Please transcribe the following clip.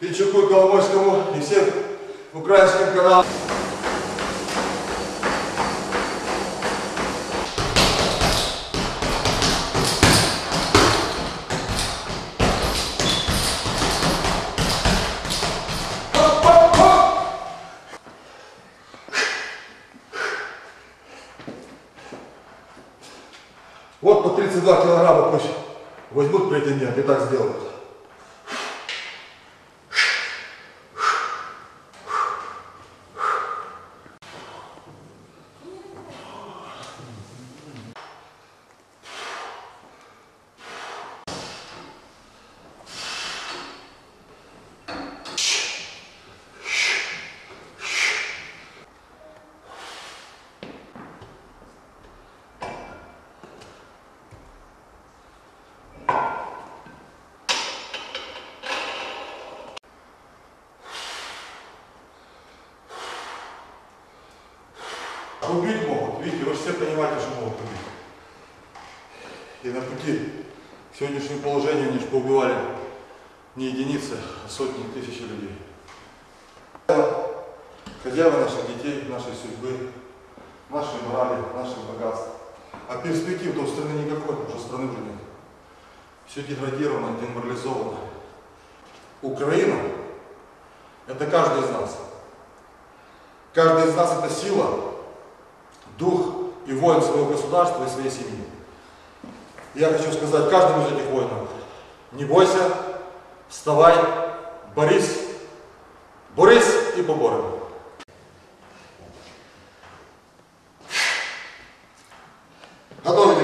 Пинчуку и Коломойскому и всем украинским каналам. Вот по 32 килограмма пусть возьмут претендент и так сделают. Убить могут, видите, вы же все понимаете, что могут убить. И на пути к сегодняшнему положению они же поубивали не единицы, а сотни тысяч людей. Хозяева наших детей, нашей судьбы, нашей морали, наших богатств. А перспектив-то у страны никакой, потому что страны уже нет. Все деградировано, деморализовано. Украина – это каждый из нас. Каждый из нас – это сила, дух и воин своего государства и своей семьи. Я хочу сказать каждому из этих воинов, не бойся, вставай, борись, борись и поборем. Готовы